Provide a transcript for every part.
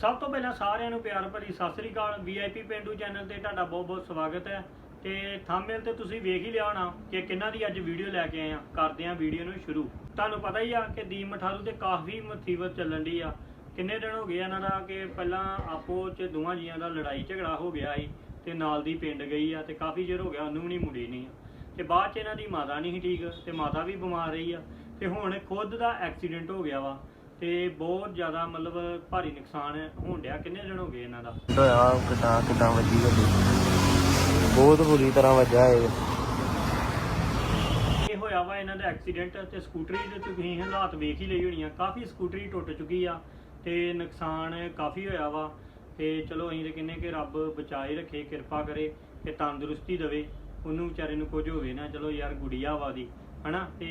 ਸਭ ਤੋਂ ਪਹਿਲਾਂ ਸਾਰਿਆਂ ਨੂੰ ਪਿਆਰ ਭਰੀ ਸਤਿ ਸ੍ਰੀ ਅਕਾਲ। ਵੀਆਈਪੀ ਪਿੰਡੂ ਚੈਨਲ ਤੇ ਤੁਹਾਡਾ ਬਹੁਤ ਬਹੁਤ ਸਵਾਗਤ ਹੈ। ਤੇ ਥੰਬਨੇਲ ਤੇ ਤੁਸੀਂ ਵੇਖ ਹੀ ਲਿਆ ਹੋਣਾ ਕਿ ਕਿੰਨਾ ਦੀ ਅੱਜ ਵੀਡੀਓ ਲੈ ਕੇ ਆਏ ਆ ਕਰਦੇ ਆ ਵੀਡੀਓ ਨੂੰ ਸ਼ੁਰੂ। ਤੁਹਾਨੂੰ ਪਤਾ ਹੀ ਆ ਕਿ ਦੀਪ ਮਠਾਰੂ ਤੇ ਕਾਫੀ ਮੁਸੀਬਤ ਚੱਲਣ ਦੀ ਆ। ਕਿੰਨੇ ਦਿਨ ਹੋ ਗਏ ਇਹਨਾਂ ਦਾ ਕਿ ਪਹਿਲਾਂ ਆਪੋ ਚ ਦੋਵਾਂ ਜੀਆਂ ਦਾ ਲੜਾਈ ਝਗੜਾ ਹੋ ਗਿਆ ਸੀ ਤੇ ਨਾਲ ਦੀ ਪਿੰਡ ਗਈ ਆ ਤੇ ਕਾਫੀ ਚਿਰ ਹੋ ਗਿਆ ਉਹਨੂੰ ਵੀ ਨਹੀਂ ਮੁੜੀ ਨਹੀਂ ਤੇ ਬਾਅਦ ਚ ਇਹਨਾਂ ਦੀ ਮਾਤਾ ਨਹੀਂ ਸੀ ਠੀਕ ਤੇ ਮਾਤਾ ਵੀ ਬਿਮਾਰ ਰਹੀ ਆ। ਤੇ ਹੁਣ ਖੁਦ ਦਾ ਐਕਸੀਡੈਂਟ ਹੋ ਗਿਆ ਵਾ। ਤੇ ਬਹੁਤ ਜ਼ਿਆਦਾ ਮਤਲਬ ਭਾਰੀ ਨੁਕਸਾਨ ਹੋਣ ਡਿਆ। ਕਿੰਨੇ ਦਿਨ ਹੋ ਗਏ ਇਹਨਾਂ ਦਾ? ਹੋਇਆ ਕਿਦਾਂ ਕਿਦਾਂ ਵੱਜੀ ਗੱਡੀ। ਬਹੁਤ ਬੁਰੀ ਤਰ੍ਹਾਂ ਵੱਜਾ ਇਹ। ਇਹ ਹੋਇਆ ਵਾ ਇਹਨਾਂ ਦਾ ਐਕਸੀਡੈਂਟ ਤੇ ਸਕੂਟਰੀ ਦੇ ਤੁਸੀਂ ਹਾਲਾਤ ਵੇਖ ਹੀ ਲਈ ਹੋਣੀ ਆ। ਕਾਫੀ ਸਕੂਟਰੀ ਟੁੱਟ ਚੁੱਕੀ ਆ ਤੇ ਨੁਕਸਾਨ ਕਾਫੀ ਹੋਇਆ ਵਾ। ਤੇ ਚਲੋ ਅਸੀਂ ਤੇ ਕਹਿੰਨੇ ਕਿ ਰੱਬ ਬਚਾਏ ਰੱਖੇ ਕਿਰਪਾ ਕਰੇ ਕਿ ਤੰਦਰੁਸਤੀ ਦੇਵੇ। ਉਹਨੂੰ ਵਿਚਾਰੇ ਨੂੰ ਕੁਝ ਹੋਵੇ ਨਾ। ਚਲੋ ਯਾਰ ਗੁੜੀਆ ਵਾ ਦੀ ਹਨਾ? ਤੇ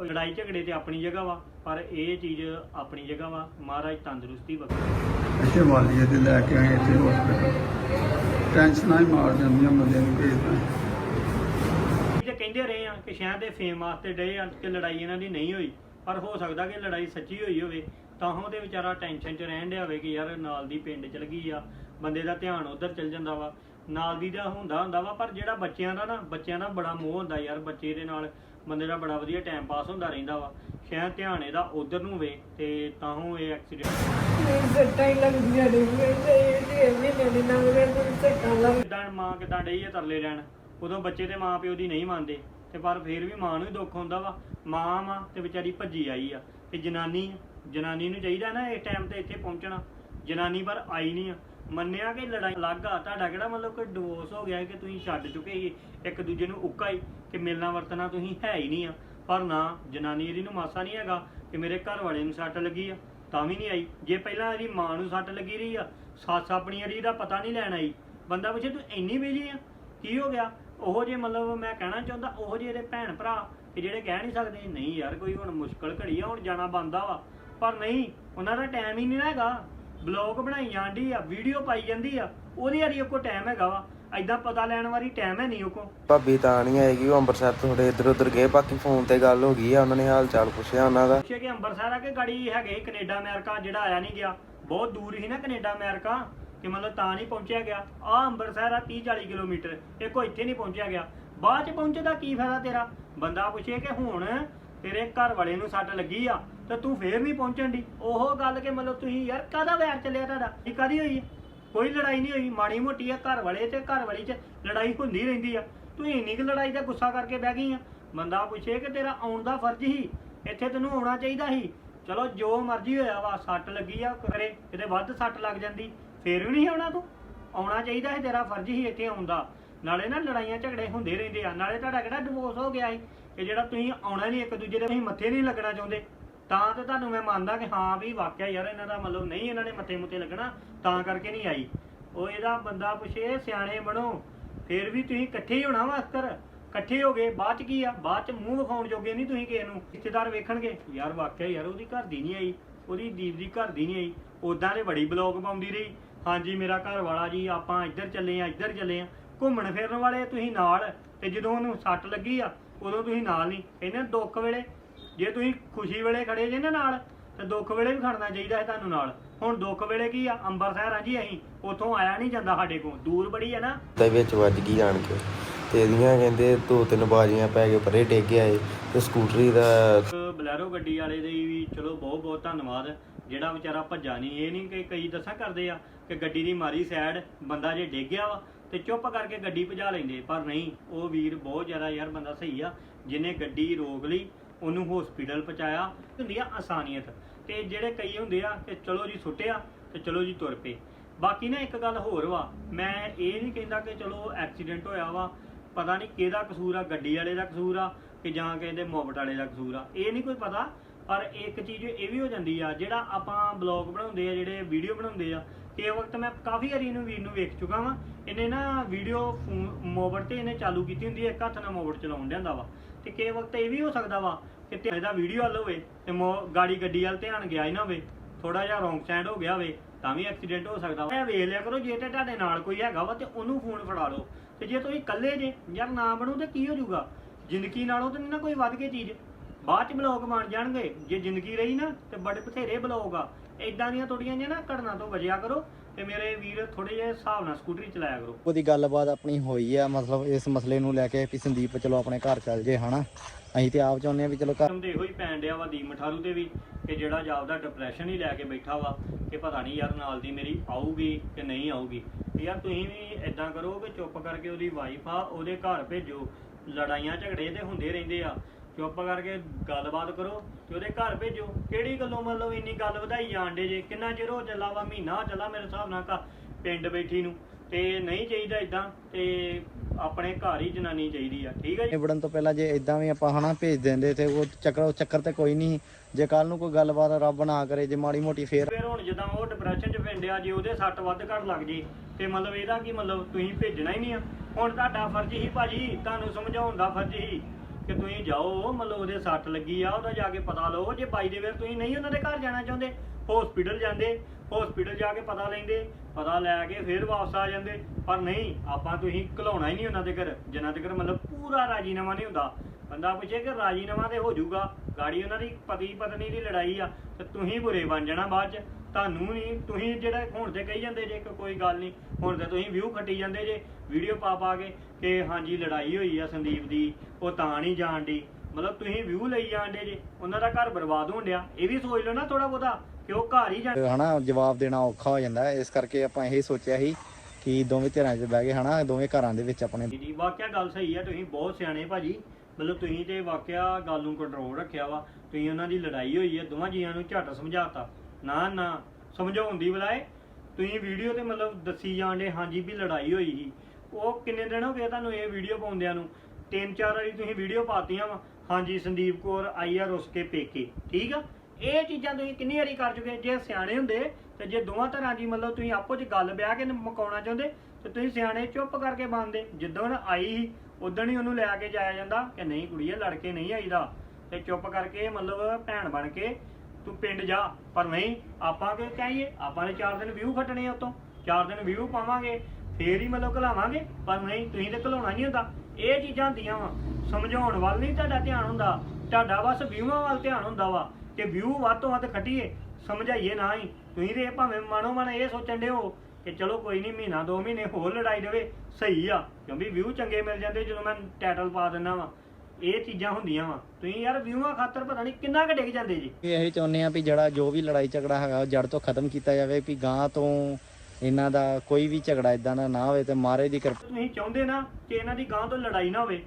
ਲੜਾਈ ਝਗੜੇ ਤੇ ਆਪਣੀ ਜਗ੍ਹਾ ਵਾ ਪਰ ਇਹ ਚੀਜ਼ ਆਪਣੀ ਜਗ੍ਹਾ ਵਾ। ਮਹਾਰਾਜ ਤੰਦਰੁਸਤੀ ਬਖਸ਼ੇ। ਇੱਥੇ ਵਾਲੀਏ ਤੇ ਲੈ ਕੇ ਆਏ ਇੱਥੇ ਹਸਪੀਟਲ ਟੈਨਸ਼ਨਾਂ ਹੀ ਮਾਰ ਜਾਂਦੀਆਂ ਬੰਦੇ ਨੂੰ ਭੇਜਦਾ ਤੇ। ਕਹਿੰਦੇ ਰਹੇ ਆ ਕਿ ਸ਼ਾਇਦ ਇਹ ਫੇਮ ਵਾਸਤੇ ਡੇ ਆ ਕਿ ਲੜਾਈ ਇਹਨਾਂ ਦੀ ਨਹੀਂ ਹੋਈ ਪਰ ਹੋ ਸਕਦਾ ਕਿ ਲੜਾਈ ਸੱਚੀ ਹੋਈ ਹੋਵੇ ਤਾਂ ਉਹਦੇ ਵਿਚਾਰਾ ਟੈਨਸ਼ਨ 'ਚ ਰਹਿਣ ਡਿਆ ਹੋਵੇ ਕਿ ਯਾਰ ਨਾਲ ਦੀ ਪਿੰਡ ਚਲ ਗਈ ਆ ਬੰਦੇ ਦਾ ਧਿਆਨ ਉਧਰ ਚਲ ਜਾਂਦਾ ਵਾ। ਨਾਲ ਦੀ ਦਾ ਹੁੰਦਾ ਹੁੰਦਾ ਵਾ ਪਰ ਜਿਹੜਾ ਬੱਚਿਆਂ ਦਾ ਨਾ ਬੱਚਿਆਂ ਦਾ ਬੜਾ ਮੋਹ ਹੁੰਦਾ ਯਾਰ ਬੱਚੇ ਦੇ ਨਾਲ ਬੰਦੇ ਦਾ ਬੜਾ ਵਧੀਆ ਟਾਈਮ ਪਾਸ ਹੁੰਦਾ ਰਹਿੰਦਾ ਵਾ। ਸ਼ਾਇਦ ਧਿਆਨ ਇਹਦਾ ਉਧਰ ਨੂੰ ਹੋਵੇ ਤੇ ਤਾਂ ਉਹ ਇਹ ਐਕਸੀਡੈਂਟ ਸੱਟਾਂ ਹੀ ਲੱਗਦੀਆਂ ਨੇ ਤੇ ਇਹ ਮਹੀਨੇ ਦੀ ਨੰਗ ਦੇ ਨੂੰ ਸੱਟਾਂ ਲੱਗ ਕਿਦਾਂ ਮਾਂ ਕਿਦਾਂ ਡਈ ਆ ਤਰਲੇ ਲੈਣ? ਉਦੋਂ ਬੱਚੇ ਤੇ ਮਾਂ ਪਿਓ ਦੀ ਨਹੀਂ ਮੰਨਦੇ ਤੇ ਪਰ ਫੇਰ ਵੀ ਮਾਂ ਨੂੰ ਹੀ ਦੁੱਖ ਹੁੰਦਾ ਵਾ। ਮਾਂ ਮਾਂ ਤੇ ਵਿਚਾਰੀ ਭੱਜੀ ਆਈ ਆ ਤੇ ਜਨਾਨੀ ਜਨਾਨੀ ਨੂੰ ਚਾਹੀਦਾ ਨਾ ਇਸ ਟਾਈਮ ਤੇ ਇੱਥੇ ਪਹੁੰਚਣਾ। ਜਨਾਨੀ ਪਰ ਆਈ ਨਹੀਂ ਆ। ਮੰਨਿਆ ਕਿ ਲੜਾਈ ਅਲੱਗ ਆ? ਤੁਹਾਡਾ ਕਿਹੜਾ ਮਤਲਬ ਕੋਈ ਡਿਵੋਰਸ ਹੋ ਗਿਆ ਕਿ ਤੁਸੀਂ ਛੱਡ ਚੁੱਕੇ ਸੀ? ਇੱਕ ਦੂਜੇ ਨੂੰ ਉੱਕਾ ਹੀ ਕਿ ਮਿਲਣਾ ਵਰਤਣਾ ਤੁਸੀਂ ਹੈ ਹੀ ਨਹੀਂ ਆ। ਪਰ ਨਾ, ਜਨਾਨੀ ਇਹਦੀ ਨੂੰ ਮਾਸਾ ਨਹੀਂ ਹੈਗਾ ਕਿ ਮੇਰੇ ਘਰ ਵਾਲੇ ਨੂੰ ਸੱਟ ਲੱਗੀ ਆ, ਤਾਂ ਵੀ ਨਹੀਂ ਆਈ। ਜੇ ਪਹਿਲਾਂ ਇਹਦੀ ਮਾਂ ਨੂੰ ਸੱਟ ਲੱਗੀ ਰਹੀ ਆ, ਸੱਸ ਆਪਣੀ ਇਹਦੀ ਦਾ ਪਤਾ ਨਹੀਂ ਲੈਣ ਆਈ। ਬੰਦਾ ਪੁੱਛੇ, ਤੂੰ ਇੰਨੀ ਬਿਜ਼ੀ ਆ? ਕੀ ਹੋ ਗਿਆ? ਉਹੋ ਜੇ ਮਤਲਬ ਮੈਂ ਕਹਿਣਾ ਚਾਹੁੰਦਾ, ਉਹੋ ਜਿਹੇ ਇਹਦੇ ਭੈਣ ਭਰਾ ਕਿ ਜਿਹੜੇ ਕਹਿ ਨਹੀਂ ਸਕਦੇ, ਨਹੀਂ ਯਾਰ, ਕੋਈ ਹੁਣ ਮੁਸ਼ਕਲ ਘੜੀ ਆ, ਹੁਣ ਜਾਣਾ ਬੰਦਾ ਵਾ। ਪਰ ਨਹੀਂ, ਉਹਨਾਂ ਦਾ ਟਾਈਮ ਹੀ ਨਹੀਂ ਨਾ ਹੈਗਾ। ਬਲੌਗ ਬਣਾਈ ਜਾਂਦੀ ਆ ਵੀਡੀਓ ਪਾਈ ਜਾਂਦੀ ਆ ਉਹਦੀ ਹਰੀ ਕੋ ਟਾਈਮ ਹੈਗਾ ਵਾ। ਐਦਾਂ ਪਤਾ ਲੈਣ ਵਾਲੀ ਟਾਈਮ ਹੈ ਨਹੀਂ ਉਹ ਕੋ ਭਾਬੀ ਤਾਂ ਨਹੀਂ ਆਏਗੀ ਉਹ ਅੰਮ੍ਰਿਤਸਰ ਤੋਂ ਥੋੜੇ ਇੱਧਰ ਉੱਧਰ ਗਏ ਬਾਕੀ ਫੋਨ ਤੇ ਗੱਲ ਹੋ ਗਈ ਆ ਉਹਨਾਂ ਨੇ ਹਾਲ ਚਾਲ ਪੁੱਛਿਆ ਉਹਨਾਂ ਦਾ। ਪੁੱਛਿਆ ਕਿ ਅੰਬਰਸਰ ਆ ਕਿ ਗਾੜੀ ਹੈਗੇ ਕੈਨੇਡਾ ਅਮਰੀਕਾ ਜਿਹੜਾ ਆਇਆ ਨਹੀਂ ਗਿਆ। ਬਹੁਤ ਦੂਰ ਸੀ ਨਾ ਕੈਨੇਡਾ ਅਮਰੀਕਾ। ਕਿ ਮਤਲਬ ਤਾਂ ਨਹੀਂ ਪਹੁੰਚਿਆ ਗਿਆ। ਆ ਅੰਬਰਸਰ ਆ 30 40 ਕਿਲੋਮੀਟਰ। ਇਹ ਕੋਈ ਇੱਥੇ ਨਹੀਂ ਪਹੁੰਚਿਆ ਗਿਆ। ਬਾਅਦ ਚ ਪਹੁੰਚੇ ਦਾ ਕੀ ਫਾਇਦਾ ਤੇਰਾ? ਬੰਦਾ ਪੁੱਛੇ ਕਿ ਹੁਣ ਤੇਰੇ ਘਰ ਵਾਲੇ ਨੂੰ ਸੱਟ ਲੱਗੀ ਆ ਤੇ ਤੂੰ ਫੇਰ ਨਹੀਂ ਪਹੁੰਚਣ ਦੀ ਉਹ ਗੱਲ ਕਿ ਮਤਲਬ ਤੁਸੀਂ ਯਾਰ ਕਾਹਦਾ ਵੈਰ ਚੱਲਿਆ ਤੁਹਾਡਾ? ਇਹ ਕਾਦੀ ਹੋਈ ਹੈ? ਕੋਈ ਲੜਾਈ ਨਹੀਂ ਹੋਈ, ਮਾੜੀ ਮੋਟੀ ਆ ਘਰ ਵਾਲੇ ਤੇ ਘਰ ਵਾਲੀ ਚ ਲੜਾਈ ਹੁੰਦੀ ਰਹਿੰਦੀ ਆ। ਤੂੰ ਇੰਨੀ ਕੁ ਲੜਾਈ ਦਾ ਗੁੱਸਾ ਕਰਕੇ ਬਹਿ ਗਈ ਆ। ਬੰਦਾ ਪੁੱਛੇ ਕਿ ਤੇਰਾ ਆਉਣ ਦਾ ਫਰਜ਼ ਹੀ, ਇੱਥੇ ਤੈਨੂੰ ਆਉਣਾ ਚਾਹੀਦਾ ਸੀ ਚਲੋ ਜੋ ਮਰਜ਼ੀ ਹੋਇਆ ਵਾ, ਸੱਟ ਲੱਗੀ ਆ, ਕਰੇ, ਕਿਤੇ ਵੱਧ ਸੱਟ ਲੱਗ ਜਾਂਦੀ, ਫੇਰ ਵੀ ਨਹੀਂ ਆਉਣਾ ਤੂੰ? ਆਉਣਾ ਚਾਹੀਦਾ ਸੀ ਤੇਰਾ ਫਰਜ਼ ਹੀ ਇੱਥੇ ਆਉਣ ਦਾ। ਨਾਲੇ ਨਾ ਲੜਾਈਆਂ ਝਗੜੇ ਹੁੰਦੇ ਰਹਿੰਦੇ ਆ। ਨਾਲੇ ਤੁਹਾਡਾ ਕਿਹੜਾ ਡਿਵੋਰਸ ਹੋ ਗਿਆ ਸੀ? ਕਿ ਜਿਹੜਾ ਤੁਸੀਂ ਆਉਣਾ ਨਹੀਂ, ਇੱਕ ਦੂਜੇ ਦੇ ਤੁਸੀਂ ਮੱਥੇ ਨਹੀਂ ਲੱਗਣਾ ਚਾਹੁੰਦੇ। ਤਾਂ ਤੇ ਤੁਹਾਨੂੰ ਮੈਂ ਮੰਨਦਾ ਕਿ ਹਾਂ ਵੀ ਵਾਕਿਆ ਯਾਰ ਇਹਨਾਂ ਦਾ ਮਤਲਬ ਨਹੀਂ ਇਹਨਾਂ ਨੇ ਮੱਥੇ ਮੁੱਤੇ ਲੱਗਣਾ, ਤਾਂ ਕਰਕੇ ਨਹੀਂ ਆਈ। ਉਹ ਇਹਦਾ ਬੰਦਾ ਪੁੱਛੇ, ਸਿਆਣੇ ਬਣੋ, ਫਿਰ ਵੀ ਤੁਸੀਂ ਇਕੱਠੇ ਹੀ ਹੋਣਾ ਵਾ ਅਸਕਰ ਇਕੱਠੇ ਹੋ ਗਏ, ਬਾਅਦ ਚ ਕੀ ਆ? ਬਾਅਦ ਚ ਮੂੰਹ ਵਿਖਾਉਣ ਜੋਗੇ ਨਹੀਂ ਤੁਸੀਂ ਕਿਸੇ ਨੂੰ। ਰਿਸ਼ਤੇਦਾਰ ਵੇਖਣਗੇ, ਯਾਰ ਵਾਕਿਆ ਯਾਰ ਉਹਦੀ ਘਰ ਦੀ ਨਹੀਂ ਆਈ। ਉਹਦੀ ਦੀਪ ਦੀ ਘਰ ਦੀ ਨਹੀਂ ਆਈ। ਉਦਾਂ ਦੇ ਬੜੀ ਬਲੌਗ ਪਾਉਂਦੀ ਰਹੀ। ਹਾਂਜੀ, ਮੇਰਾ ਘਰ ਵਾਲਾ ਜੀ, ਆਪਾਂ ਇੱਧਰ ਚੱਲੇ ਆ, ਇੱਧਰ ਚੱਲੇ ਆ। ਘੁੰਮਣ ਫਿਰਨ ਵਾਲੇ ਤੁਸੀਂ ਨਾਲ ਤੇ ਜਦੋਂ ਉਹਨੂੰ ਸੱਟ ਲੱਗੀ ਆ ਉਦੋਂ ਤੁਸੀਂ ਨਾਲ ਨਹੀਂ। ਕਹਿੰਦੇ ਦੁੱਖ ਵੇਲੇ ਜੇ ਤੁਸੀਂ ਖੁਸ਼ੀ ਵੇਲੇ ਖੜੇ ਜੇ ਨਾ ਨਾਲ ਤੇ ਦੁੱਖ ਵੇਲੇ ਵੀ ਖੜਨਾ ਚਾਹੀਦਾ ਹੈ ਤੁਹਾਨੂੰ ਨਾਲ। ਹੁਣ ਦੁੱਖ ਵੇਲੇ ਕੀ ਆ? ਅੰਬਰਸਰ ਆ ਜੀ ਅਸੀਂ ਉਥੋਂ ਆਇਆ ਨਹੀਂ ਜਾਂਦਾ ਸਾਡੇ ਕੋਲ। ਦੂਰ ਬੜੀ ਆ ਨਾ। ਤੇ ਵਿੱਚ ਵੱਜ ਗਈ ਆਣ ਕੇ। ਤੇ ਇਹਦੀਆਂ ਕਹਿੰਦੇ ਦੋ ਤਿੰਨ ਬਾਜੀਆਂ ਪੈ ਕੇ ਪਰੇ ਡਿੱਗ ਗਿਆ ਏ ਤੇ ਸਕੂਟਰੀ ਦਾ ਬਲੈਰੋ ਗੱਡੀ ਵਾਲੇ ਦੇ ਵੀ ਚਲੋ ਬਹੁਤ ਬਹੁਤ ਧੰਨਵਾਦ। ਜਿਹੜਾ ਵਿਚਾਰਾ ਭੱਜਾ ਨਹੀਂ ਇਹ ਨਹੀਂ ਕਿ ਕਈ ਦੱਸਾਂ ਕਰਦੇ ਆ ਕਿ ਗੱਡੀ ਦੀ ਮਾਰੀ ਸਾਈਡ ਬੰਦਾ ਜੇ ਡਿੱਗ ਗਿਆ ਵਾ ਤੇ ਚੁੱਪ ਕਰਕੇ ਗੱਡੀ ਭਜਾ ਲੈਂਦੇ, ਪਰ ਨਹੀਂ, ਉਹ ਵੀਰ ਬਹੁਤ ਜ਼ਿਆਦਾ ਯਾਰ ਬੰਦਾ ਸਹੀ ਆ, ਜਿਹਨੇ ਗੱਡੀ ਰੋਕ ਲਈ, ਉਹਨੂੰ ਹਸਪੀਟਲ ਪਹੁੰਚਾਇਆ ਹੁੰਦੀ ਆ ਆਸਾਨੀਅਤ। ਤੇ ਜਿਹੜੇ ਕਈ ਹੁੰਦੇ ਆ ਕਿ ਚਲੋ ਜੀ ਸੁੱਟਿਆ ਤੇ ਚਲੋ ਜੀ ਤੁਰ ਪਏ। ਬਾਕੀ ਨਾ ਇੱਕ ਗੱਲ ਹੋਰ ਵਾ, ਮੈਂ ਇਹ ਨਹੀਂ ਕਹਿੰਦਾ ਕਿ ਚਲੋ ਐਕਸੀਡੈਂਟ ਹੋਇਆ ਵਾ, ਪਤਾ ਨਹੀਂ ਕਿਹਦਾ ਕਸੂਰ ਆ, ਗੱਡੀ ਵਾਲੇ ਦਾ ਕਸੂਰ ਆ, ਕਿ ਜਾਂ ਕਹਿੰਦੇ ਮੋਬਟ ਵਾਲੇ ਦਾ ਕਸੂਰ ਆ, ਇਹ ਨਹੀਂ ਕੋਈ ਪਤਾ। ਪਰ ਇੱਕ ਚੀਜ਼ ਇਹ ਵੀ ਹੋ ਜਾਂਦੀ ਆ, ਜਿਹੜਾ ਆਪਾਂ ਬਲੌਗ ਬਣਾਉਂਦੇ ਆ, ਜਿਹੜੇ ਵੀਡੀਓ ਬਣਾਉਂਦੇ ਆ, ਕਿ ਵਕਤ ਮੈਂ ਕਾਫੀ ਵਾਰੀ ਇਹਨੂੰ ਵੀਰ ਨੂੰ ਵੇਖ ਚੁੱਕਾ ਵਾਂ। ਇਹਨੇ ਨਾ ਵੀਡੀਓ ਮੋਬਟ ਤੇ ਇਹਨੇ ਚਾਲੂ ਕੀਤੀ ਹੁੰਦੀ ਹੈ ਇੱਕ ਹੱਥ ਨਾਲ ਮੋਬਟ ਚਲਾਉਣ ਲਿਆਂਦਾ ਵਾ। ਤੇ ਕਈ ਵਕਤ ਇਹ ਵੀ ਹੋ ਸਕਦਾ ਵਾ ਕਿ ਧਿਆਨ ਇਹਦਾ ਵੀਡੀਓ ਵੱਲ ਹੋਵੇ ਤੇ ਮੋ- ਗਾੜੀ ਗੱਡੀ ਵੱਲ ਧਿਆਨ ਗਿਆ ਹੀ ਨਾ ਹੋਵੇ ਥੋੜਾ ਜਿਹਾ ਰੋਂਗ ਸਾਈਡ ਹੋ ਗਿਆ ਹੋਵੇ, ਤਾਂ ਵੀ ਐਕਸੀਡੈਂਟ ਹੋ ਸਕਦਾ ਵਾ। ਇਹ ਵੇਖ ਲਿਆ ਕਰੋ, ਜੇ ਤੇ ਤੁਹਾਡੇ ਨਾਲ ਕੋਈ ਹੈਗਾ ਵਾ ਤੇ ਉਹਨੂੰ ਫੋਨ ਫੜਾ ਲਓ ਤੇ ਜੇ ਤੁਸੀਂ ਇਕੱਲੇ ਜੇ, ਯਾਰ ਨਾ ਬਣੋ ਤੇ ਕੀ ਹੋ ਜਾਊਗਾ? ਜ਼ਿੰਦਗੀ ਨਾਲੋਂ ਤਾਂ ਨਹੀਂ ਨਾ ਕੋਈ ਵੱਧ ਕੇ ਚੀਜ਼। ਬਾਅਦ ਚ ਬਲੌਗ ਬਣ ਜਾਣਗੇ। ਜੇ ਜ਼ਿੰਦਗੀ ਰਹੀ ਨਾ ਤੇ ਬੜੇ ਬਥੇਰੇ ਬਲੌਗ ਆ। ਇਦਾਂ ਦੀਆਂ ਥੋੜੀਆਂ ਜਿਹੀਆਂ ਨਾ ਘਟਨਾ ਤੋਂ ਬਚਿਆ ਕਰੋ ਤੇ ਮੇਰੇ ਵੀਰ ਥੋੜੇ ਜਿਹੇ ਹਿਸਾਬ ਨਾਲ ਸਕੂਟਰੀ ਚਲਾਇਆ ਕਰੋ। ਉਹਦੀ ਗੱਲਬਾਤ ਆਪਣੀ ਹੋਈ ਆ ਮਤਲਬ ਇਸ ਮਸਲੇ ਨੂੰ ਲੈ ਕੇ ਵੀ ਸੰਦੀਪ ਚਲੋ ਆਪਣੇ ਘਰ ਚੱਲ ਜੇ ਹਨਾ? ਅਸੀਂ ਤੇ ਆਪ ਚਾਹੁੰਦੇ ਆ ਵੀ ਚਲੋ ਘਰ ਇਹੋ ਹੀ ਪੈਣ ਡਿਆ ਵਾ ਦੀਪ ਮਠਾਰੂ ਤੇ ਵੀ ਕਿ ਜਿਹੜਾ ਜਾਪਦਾ ਡਿਪਰੈਸ਼ਨ ਹੀ ਲੈ ਕੇ ਬੈਠਾ ਵਾ ਕਿ ਪਤਾ ਨਹੀਂ ਯਾਰ ਨਾਲ ਦੀ ਮੇਰੀ ਆਊਗੀ ਕਿ ਨਹੀਂ ਆਊਗੀ। ਯਾਰ ਤੁਸੀਂ ਵੀ ਇਦਾਂ ਕਰੋ ਕਿ ਚੁੱਪ ਕਰਕੇ ਉਹਦੀ ਵਾਈਫ ਆ ਉਹਦੇ ਘਰ ਭੇਜੋ। ਲੜਾਈਆਂ ਝਗੜੇ ਤੇ ਹੁੰਦੇ ਰਹਿੰਦੇ ਆ। ਚੁੱਪ ਕਰਕੇ ਗੱਲਬਾਤ ਕਰੋ ਤੇ ਉਹਦੇ ਘਰ ਭੇਜੋ। ਕਿਹੜੀ ਗੱਲੋਂ ਮਤਲਬ ਇੰਨੀ ਗੱਲ ਵਧਾਈ ਜਾਣਦੇ ਜੇ? ਕਿੰਨਾ ਚਿਰ ਹੋ ਚੱਲਾ ਵਾ? ਮਹੀਨਾ ਚੱਲਾ ਮੇਰੇ ਹਿਸਾਬ ਨਾਲ ਘਰ ਪਿੰਡ ਬੈਠੀ ਨੂੰ। ਤੇ ਨਹੀਂ ਚਾਹੀਦਾ ਇਦਾਂ ਤੇ ਆਪਣੇ ਘਰ ਹੀ ਜਨਾਨੀ ਚਾਹੀਦੀ ਆ। ਠੀਕ ਹੈ ਜੀ? ਨਿਬੜਨ ਤੋਂ ਪਹਿਲਾਂ ਜੇ ਇਦਾਂ ਵੀ ਆਪਾਂ ਹਨਾ ਭੇਜ ਦਿੰਦੇ ਤੇ ਉਹ ਚੱਕਰ ਉਹ ਚੱਕਰ ਤੇ ਕੋਈ ਨਹੀਂ। ਜੇ ਕੱਲ ਨੂੰ ਕੋਈ ਗੱਲਬਾਤ ਰੱਬ ਨਾ ਕਰੇ ਜੇ ਮਾੜੀ ਮੋਟੀ ਫੇਰ ਫਿਰ ਹੁਣ ਜਿੱਦਾਂ ਉਹ ਡਿਪਰੈਸ਼ਨ 'ਚ ਪੈਂਦਿਆ ਜੇ ਉਹਦੇ ਸੱਟ ਵੱਧ ਘੱਟ ਲੱਗ ਜੇ ਤੇ ਮਤਲਬ ਇਹਦਾ ਕੀ ਮਤਲਬ? ਤੁਸੀਂ ਭੇਜਣਾ ਹੀ ਨਹੀਂ ਆ। ਹੁਣ ਤੁਹਾਡਾ ਫਰਜ਼ ਹੀ ਭਾਜੀ ਤੁਹਾਨੂੰ ਸਮਝਾਉਣ ਦਾ ਫਰਜ਼ ਹੀ। ਕਿ ਤੁਸੀਂ ਜਾਓ, ਮਤਲਬ ਉਹਦੇ ਸੱਟ ਲੱਗੀ ਆ, ਉਹਦਾ ਜਾ ਕੇ ਪਤਾ ਲਓ। ਜੇ ਬਾਈ ਦੇ ਵੇਰ ਤੁਸੀਂ ਨਹੀਂ ਉਹਨਾਂ ਦੇ ਘਰ ਜਾਣਾ ਚਾਹੁੰਦੇ ਹਸਪੀਟਲ ਜਾਂਦੇ ਹਸਪੀਟਲ ਜਾ ਕੇ ਪਤਾ ਲੈਂਦੇ, ਪਤਾ ਲੈ ਕੇ ਫਿਰ ਵਾਪਸ ਆ ਜਾਂਦੇ। ਪਰ ਨਹੀਂ, ਆਪਾਂ ਤੁਸੀਂ ਘਲਾਉਣਾ ਹੀ ਨਹੀਂ ਉਹਨਾਂ ਦੇ ਘਰ ਜਿਹਨਾਂ ਦੇ ਘਰ ਮਤਲਬ ਪੂਰਾ ਰਾਜੀਨਾਮਾ ਨਹੀਂ ਹੁੰਦਾ। ਬੰਦਾ ਪੁੱਛੇ ਕਿ ਰਾਜੀਨਾਮਾ ਤੇ ਹੋ ਜਾਊਗਾ ਗਾੜੀ ਉਹਨਾਂ ਦੀ ਪਤੀ ਪਤਨੀ ਦੀ ਲੜਾਈ ਆ ਤੇ ਤੁਸੀਂ ਬੁਰੇ ਬਣ ਜਾਣਾ ਬਾਅਦ ਚ। ਤੁਹਾਨੂੰ ਨਹੀਂ ਤੁਸੀਂ ਜਿਹੜਾ ਹੁਣ ਤੇ ਕਹੀ ਜਾਂਦੇ ਜੇ ਕਿ ਕੋਈ ਗੱਲ ਨਹੀਂ ਹੁਣ ਤੇ ਤੁਸੀਂ ਵਿਊ ਖੱਟੀ ਜਾਂਦੇ ਜੇ। ਵੀਡੀਓ ਪਾ ਪਾ ਕੇ ਕਿ ਹਾਂਜੀ ਲੜਾਈ ਹੋਈ ਆ ਸੰਦੀਪ ਦੀ ਉਹ ਤਾਂ ਨਹੀਂ ਜਾਣ ਦੀ ਮਤਲਬ ਤੁਸੀਂ ਵਿਊ ਲਈ ਜਾਂਦੇ ਜੇ ਉਹਨਾਂ ਦਾ ਘਰ ਬਰਬਾਦ ਹੋਣ ਡਿਆ। ਇਹ ਵੀ ਸੋਚ ਲਓ ਨਾ ਥੋੜਾ ਬਹੁਤਾ ਕਿ ਉਹ ਘਰ ਹੀ ਜਾਣ। ਹਨਾ ਜਵਾਬ ਦੇਣਾ ਔਖਾ ਹੋ ਜਾਂਦਾ। ਇਸ ਕਰਕੇ ਆਪਾਂ ਇਹ ਸੋਚਿਆ ਸੀ ਕਿ ਦੋਵੇਂ ਧਿਰਾਂ 'ਚ ਬਹਿ ਕੇ ਹਨਾ ਦੋਵੇਂ ਘਰਾਂ ਦੇ ਵਿੱਚ ਆਪਣੇ ਜੀ ਵਾਕਿਆ ਗੱਲ ਸਹੀ ਆ ਤੁਸੀਂ ਬਹੁਤ ਸਿਆਣੇ ਭਾਜੀ। ਮਤਲਬ ਤੁਸੀਂ ਤੇ ਵਾਕਿਆ ਗੱਲ ਨੂੰ ਕੰਟਰੋਲ ਰੱਖਿਆ ਵਾ, ਤੁਸੀਂ ਉਹਨਾਂ ਦੀ ਲੜਾਈ ਹੋਈ ਹੈ ਦੋਵਾਂ ਜੀਆਂ ਨੂੰ ਝੱਟ ਸਮਝਾਤਾ। ਨਾ ਨਾ, ਸਮਝਾਉਣ ਦੀ ਬਜਾਏ ਤੁਸੀਂ ਵੀਡੀਓ ਤੇ ਮਤਲਬ ਦੱਸੀ ਜਾਂਦੇ ਹਾਂਜੀ ਵੀ ਲੜਾਈ ਹੋਈ ਸੀ। ਉਹ ਕਿੰਨੇ ਦਿਨ ਹੋ ਗਏ ਤੁਹਾਨੂੰ ਇਹ ਵੀਡੀਓ ਪਾਉਂਦਿਆਂ ਨੂੰ? ਤਿੰਨ ਚਾਰ ਵਾਰੀ ਤੁਸੀਂ ਵੀਡੀਓ ਪਾਤੀਆਂ ਵਾ। ਹਾਂਜੀ, ਸੰਦੀਪ ਕੌਰ ਆਈ ਆ ਰੁੱਸ ਪੇਕੇ, ਠੀਕ ਆ? ਇਹ ਚੀਜ਼ਾਂ ਤੁਸੀਂ ਕਿੰਨੀ ਵਾਰੀ ਕਰ ਚੁੱਕੇ ਜੇ ਸਿਆਣੇ ਹੁੰਦੇ ਤੇ ਜੇ ਦੋਵਾਂ ਤਰ੍ਹਾਂ ਦੀ ਮਤਲਬ ਤੁਸੀਂ ਆਪੋ ਚ ਗੱਲ ਵਿਆਹ ਕੇ ਮੁਕਾਉਣਾ ਚਾਹੁੰਦੇ ਤੇ ਤੁਸੀਂ ਸਿਆਣੇ ਚੁੱਪ ਕਰਕੇ ਬੰਦੇ ਜਿੱਦਾਂ ਆਈ ਸੀ ਉਦੋਂ ਹੀ ਉਹਨੂੰ ਲੈ ਕੇ ਜਾਇਆ ਜਾਂਦਾ ਕਿ ਨਹੀਂ ਕੁੜੀਏ, ਲੜਕੇ ਨਹੀਂ ਆਈਦਾ। ਤੇ ਚੁੱਪ ਕਰਕੇ ਮਤਲਬ ਭੈਣ ਬਣ ਕੇ ਤੂੰ ਪਿੰਡ ਜਾ। ਪਰ ਨਹੀਂ, ਆਪਾਂ ਕਿ ਕਹੀਏ ਆਪਾਂ ਨੇ 4 ਦਿਨ ਵਿਊ ਖੱਟਣੇ ਆ ਉਤੋਂ। 4 ਦਿਨ ਵਿਊ ਪਾਵਾਂਗੇ, ਫੇਰ ਹੀ ਮਤਲਬ ਘਲਾਵਾਂਗੇ। ਪਰ ਨਹੀਂ, ਤੁਸੀਂ ਤੇ ਘਲਾਉਣਾ ਨਹੀਂ ਹੁੰਦਾ। ਇਹ ਚੀਜ਼ਾਂ ਹੁੰਦੀਆਂ ਵਾ। ਸਮਝਾਉਣ ਵੱਲ ਨਹੀਂ ਤੁਹਾਡਾ ਧਿਆਨ ਹੁੰਦਾ। ਤੁਹਾਡਾ ਬਸ ਵਿਊਆਂ ਵੱਲ ਧਿਆਨ ਹੁੰਦਾ ਵਾ। ਕਿ ਵਿਊ ਵੱਧ ਤੋਂ ਵੱਧ ਖੱਟੀਏ। ਸਮਝਾਈਏ ਨਾ ਹੀ। ਤੁਸੀਂ ਤੇ ਭਾਵੇਂ ਮਨੋ ਮਨ ਇਹ ਸੋਚਣ ਦੇ ਹੋ ਕਿ ਚਲੋ ਕੋਈ ਨਹੀਂ ਮਹੀਨਾ ਦੋ ਮਹੀਨੇ ਹੋਰ ਲੜਾਈ ਦੇਵੇ ਸਹੀ ਆ। ਕਿਉਂਕਿ ਵਿਊ ਚੰਗੇ ਮਿਲ ਜਾਂਦੇ ਜਦੋਂ ਮੈਂ ਟਾਈਟਲ ਪਾ ਦਿੰਦਾ ਵਾਂ। ਇਹ ਚੀਜ਼ਾਂ ਹੁੰਦੀਆਂ ਵਾ। ਤੁਸੀਂ ਯਾਰ ਵਿਊਆਂ ਖਾਤਰ ਪਤਾ ਨਹੀਂ ਕਿੰਨਾ ਕੁ ਡਿੱਗ ਜਾਂਦੇ ਜੀ। ਇਹ ਚਾਹੁੰਦੇ ਆ ਵੀ ਜਿਹੜਾ ਜੋ ਵੀ ਲੜਾਈ ਝਗੜਾ ਹੈਗਾ ਜੜ ਤੋਂ ਖਤਮ ਕੀਤਾ ਜਾਵੇ ਵੀ ਗਾਂ ਤੋਂ ਇਹਨਾਂ ਦਾ ਕੋਈ ਵੀ ਝਗੜਾ ਇਦਾਂ ਦਾ ਨਾ ਹੋਵੇ ਤੇ ਮਹਾਰਾਜ ਦੀ ਕਿਰਪਾ। ਤੁਸੀਂ ਚਾਹੁੰਦੇ ਨਾ ਕਿ ਇਹਨਾਂ ਦੀ ਗਾਂ ਤੋਂ ਲੜਾਈ ਨਾ ਹੋਵੇ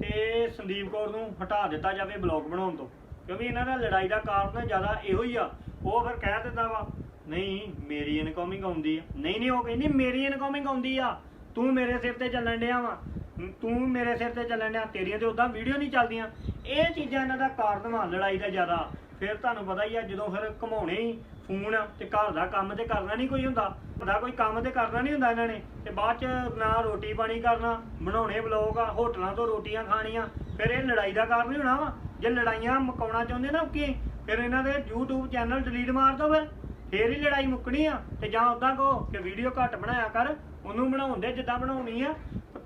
ਤੇ ਸੰਦੀਪ ਕੌਰ ਨੂੰ ਹਟਾ ਦਿੱਤਾ ਜਾਵੇ ਬਲੌਗ ਬਣਾਉਣ ਤੋਂ। ਕਿਉਂਕਿ ਇਹਨਾਂ ਦਾ ਲੜਾਈ ਦਾ ਕਾਰਨ ਜ਼ਿਆਦਾ ਇਹੋ ਹੀ ਆ। ਉਹ ਫਿਰ ਕਹਿ ਦਿੰਦਾ ਵਾ ਨਹੀਂ, ਮੇਰੀ ਇਨਕਮਿੰਗ ਆਉਂਦੀ ਆ। ਨਹੀਂ ਨਹੀਂ, ਉਹ ਕਹਿੰਦੀ, ਮੇਰੀ ਇਨਕਮਿੰਗ ਆਉਂਦੀ ਆ। ਤੂੰ ਮੇਰੇ ਸਿਰ ਤੇ ਚੱਲਣ ਡਿਆ ਵਾ। ਤੂੰ ਮੇਰੇ ਸਿਰ ਤੇ ਚੱਲਣ ਡਿਆ। ਤੇਰੀਆਂ ਤੇ ਉਦਾਂ ਵੀਡੀਓ ਨਹੀਂ ਚੱਲਦੀਆਂ। ਇਹ ਚੀਜ਼ਾਂ ਇਹਨਾਂ ਦਾ ਕਾਰਨ ਵਾ, ਲੜਾਈ ਦਾ ਜ਼ਿਆਦਾ। ਫਿਰ ਤੁਹਾਨੂੰ ਪਤਾ ਹੀ ਆ, ਜਦੋਂ ਫਿਰ ਘਮਾਉਣੇ ਹੀ ਫੋਨ ਤੇ ਘਰ ਦਾ ਕੰਮ ਤੇ ਕਰਨਾ ਨਹੀਂ ਕੋਈ ਹੁੰਦਾ। ਦਾ ਕੋਈ ਕੰਮ ਤੇ ਕਰਨਾ ਨਹੀਂ ਹੁੰਦਾ ਇਹਨਾਂ ਨੇ। ਤੇ ਬਾਅਦ ਚ ਨਾ ਰੋਟੀ ਪਾਣੀ ਕਰਨਾ, ਬਣਾਉਣੇ ਬਲੌਗ ਆ, ਹੋਟਲਾਂ ਤੋਂ ਰੋਟੀਆਂ ਖਾਣੀਆਂ। ਫਿਰ ਇਹ ਲੜਾਈ ਦਾ ਕਾਰਨ ਹੀ ਹੋਣਾ ਵਾ। ਜੇ ਲੜਾਈਆਂ ਮੁਕਾਉਣਾ ਚਾਹੁੰਦੇ ਨਾ ਕਿ ਫਿਰ ਇਹਨਾਂ ਦੇ YouTube ਚੈਨਲ ਡਿਲੀਟ ਮਾਰ ਦੋ ਫਿਰ। ਫੇਰ ਹੀ ਲੜਾਈ ਮੁੱਕਣੀ ਆ ਤੇ ਜਾਂ ਉਦਾਂ ਕਹੋ ਕਿ ਵੀਡੀਓ ਘੱਟ ਬਣਾਇਆ ਕਰ, ਉਹਨੂੰ ਬਣਾਉਣ ਦੇ ਜਿੱਦਾਂ ਬਣਾਉਣੀ ਆ,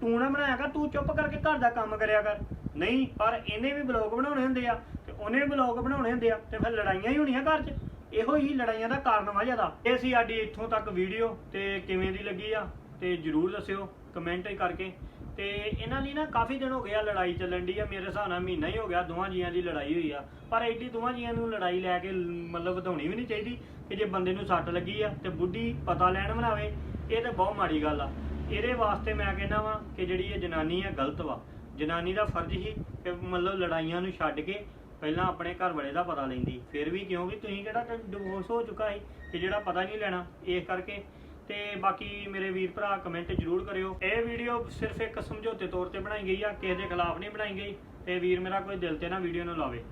ਤੂੰ ਨਾ ਬਣਾਇਆ ਕਰ, ਤੂੰ ਚੁੱਪ ਕਰਕੇ ਘਰ ਦਾ ਕੰਮ ਕਰਿਆ ਕਰ। ਨਹੀਂ, ਪਰ ਇਹਨੇ ਵੀ ਬਲੌਗ ਬਣਾਉਣੇ ਹੁੰਦੇ ਆ, ਤੇ ਉਹਨੇ ਵੀ ਬਲੌਗ ਬਣਾਉਣੇ ਹੁੰਦੇ ਆ, ਤੇ ਫਿਰ ਲੜਾਈਆਂ ਹੀ ਹੋਣੀਆਂ ਘਰ 'ਚ। ਇਹੋ ਹੀ ਲੜਾਈਆਂ ਦਾ ਕਾਰਨ ਵਾ ਜ਼ਿਆਦਾ। ਇਹ ਸੀ ਸਾਡੀ ਇੱਥੋਂ ਤੱਕ ਵੀਡੀਓ ਤੇ ਕਿਵੇਂ ਦੀ ਲੱਗੀ ਆ, ਤੇ ਜਰੂਰ ਦੱਸਿਓ, ਕਮੈਂਟ ਕਰਕੇ। ਤੇ ਇਹਨਾਂ ਦੀ ਨਾ ਕਾਫੀ ਦਿਨ ਹੋ ਗਿਆ ਲੜਾਈ ਚੱਲਣ ਦੀ ਆ, ਮੇਰੇ ਹਿਸਾਬ ਨਾਲ ਮਹੀਨਾ ਹੀ ਹੋ ਗਿਆ ਦੋਵਾਂ ਜੀਆਂ ਦੀ ਲੜਾਈ ਹੋਈ ਆ। ਪਰ ਐਡੀ ਦੋਵਾਂ ਜੀਆਂ ਨੂੰ ਲੜਾਈ ਲੈ ਕੇ ਮਤਲਬ ਵਧਾਉਣੀ ਵੀ ਨਹੀਂ ਚਾਹੀਦੀ ਕਿ ਜੇ ਬੰਦੇ ਨੂੰ ਸੱਟ ਲੱਗੀ ਆ ਤੇ ਬੁੱਢੀ ਪਤਾ ਲੈਣ ਬਣਾਵੇ, ਇਹ ਤਾਂ ਬਹੁਤ ਮਾੜੀ ਗੱਲ ਆ। ਇਹਦੇ ਵਾਸਤੇ ਮੈਂ ਕਹਿੰਦਾ ਵਾਂ ਕਿ ਜਿਹੜੀ ਇਹ ਜਨਾਨੀ ਆ, ਗਲਤ ਵਾ। ਜਨਾਨੀ ਦਾ ਫਰਜ਼ ਹੀ ਕਿ ਮਤਲਬ ਲੜਾਈਆਂ ਨੂੰ ਛੱਡ ਕੇ ਪਹਿਲਾਂ ਆਪਣੇ ਘਰ ਵਾਲੇ ਦਾ ਪਤਾ ਲੈਂਦੀ। ਫਿਰ ਵੀ ਕਿਉਂਕਿ ਤੁਸੀਂ ਕਿਹੜਾ ਡਿਵੋਰਸ ਹੋ ਚੁੱਕਾ ਹੈ ਕਿ ਜਿਹੜਾ ਪਤਾ ਨਹੀਂ ਲੈਣਾ, ਇਸ ਕਰਕੇ ਤੇ ਬਾਕੀ ਮੇਰੇ ਵੀਰ ਭਰਾ ਕਮੈਂਟ ਜਰੂਰ ਕਰਿਓ। ਇਹ ਵੀਡੀਓ ਸਿਰਫ ਇੱਕ ਸਮਝੌਤੇ ਤੌਰ ਤੇ ਬਣਾਈ ਗਈ ਆ, ਕਿਸੇ ਦੇ ਖਿਲਾਫ ਨਹੀਂ ਬਣਾਈ ਗਈ ਤੇ ਵੀਰ ਮੇਰਾ ਕੋਈ ਦਿਲ ਤੇ ਨਾ ਵੀਡੀਓ ਨੂੰ ਲਾਵੇ।